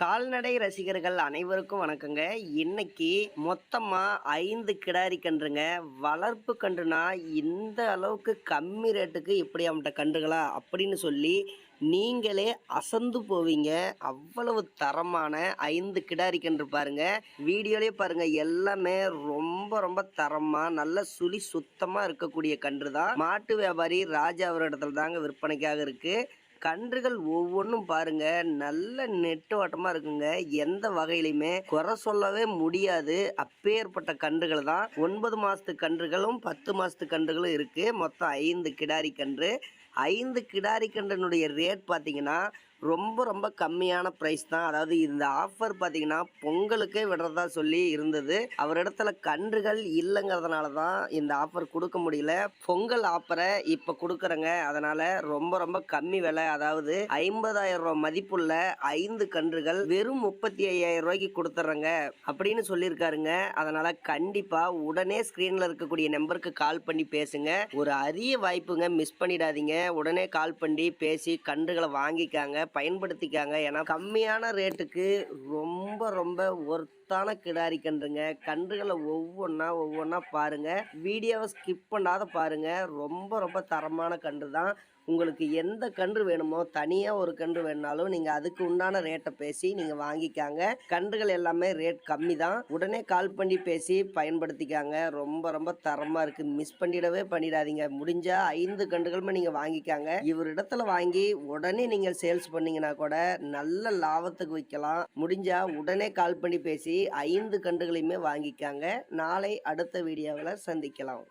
கால்நடை ரசிகர்கள் அனைவருக்கும் வணக்கங்க. இன்னைக்கு மொத்தமாக ஐந்து கிடாரி கன்றுங்க. வளர்ப்பு கன்றுனா இந்த அளவுக்கு கம்மி ரேட்டுக்கு இப்படி அவன்கிட்ட கன்றுகளா அப்படின்னு சொல்லி நீங்களே அசந்து போவீங்க. அவ்வளவு தரமான ஐந்து கிடாரி கன்று பாருங்க. வீடியோலே பாருங்க. எல்லாமே ரொம்ப ரொம்ப தரமா நல்ல சுழி சுத்தமா இருக்கக்கூடிய கன்று தான் மாட்டு வியாபாரி ராஜா அவர் இடத்துல தாங்க விற்பனைக்காக இருக்கு. கன்றுகள் ஒவ்வொன்றும் பாருங்க. நல்ல நெட்டோட்டமா இருக்குங்க. எந்த வகையிலுமே குறை சொல்லவே முடியாது. அப்பேற்பட்ட கன்றுகள் தான். ஒன்பது மாசத்து கன்றுகளும் பத்து மாசத்து கன்றுகளும் இருக்கு. மொத்தம் ஐந்து கிடாரி கன்று. ஐந்து கிடாரி கன்றினுடைய ரேட் பார்த்தீங்கன்னா ரொம்ப ரொம்ப கம்மியான ப்ரைஸ் தான். அதாவது இந்த ஆஃபர் பார்த்தீங்கன்னா பொங்கலுக்கே விடுறதா சொல்லி இருந்தது. அவரிடத்துல கன்றுகள் இல்லைங்கிறதுனால தான் இந்த ஆஃபர் கொடுக்க முடியல. பொங்கல் ஆஃபரை இப்போ கொடுக்குறேங்க. அதனால ரொம்ப ரொம்ப கம்மி விலை. அதாவது ஐம்பதாயிரம் ரூபாய் மதிப்புள்ள ஐந்து கன்றுகள் வெறும் முப்பத்தி ஐயாயிரம் ரூபாய்க்கு கொடுத்துட்றேங்க அப்படின்னு சொல்லியிருக்காருங்க. அதனால கண்டிப்பாக உடனே ஸ்க்ரீனில் இருக்கக்கூடிய நம்பருக்கு கால் பண்ணி பேசுங்க. ஒரு அரிய வாய்ப்புங்க மிஸ் பண்ணிடாதீங்க. உடனே கால் பண்ணி பேசி கன்றுகளை வாங்கிக்காங்க. பயன்படுத்திக்காங்க. ஏன்னா கம்மியான ரேட்டுக்கு ரொம்ப ரொம்ப ஒர்த்தான கிடாரி கன்றுங்க. கன்றுகளை ஒவ்வொன்றா ஒவ்வொன்றா பாருங்க. வீடியோவை ஸ்கிப் பண்ணாத பாருங்க. ரொம்ப ரொம்ப தரமான கன்று தான் உங்களுக்கு எந்த கன்று வேணுமோ தனியாக ஒரு கன்று வேணுனாலும் நீங்கள் அதுக்கு உண்டான ரேட்டை பேசி நீங்கள் வாங்கிக்காங்க. கன்றுகள் எல்லாமே ரேட் கம்மி தான் உடனே கால் பண்ணி பேசி பயன்படுத்திக்காங்க. ரொம்ப ரொம்ப தரமாக இருக்குது மிஸ் பண்ணிடவே பண்ணிடாதீங்க. முடிஞ்சால் ஐந்து கன்றுகளுமே நீங்கள் வாங்கிக்காங்க. இவர் இடத்துல வாங்கி உடனே நீங்கள் சேல்ஸ் பண்ணீங்கன்னா கூட நல்ல லாபத்துக்கு விற்கலாம் முடிஞ்சா உடனே கால் பண்ணி பேசி ஐந்து கன்றுகளையுமே வாங்கிக்காங்க. நாளை அடுத்த வீடியோவில் சந்திக்கலாம்.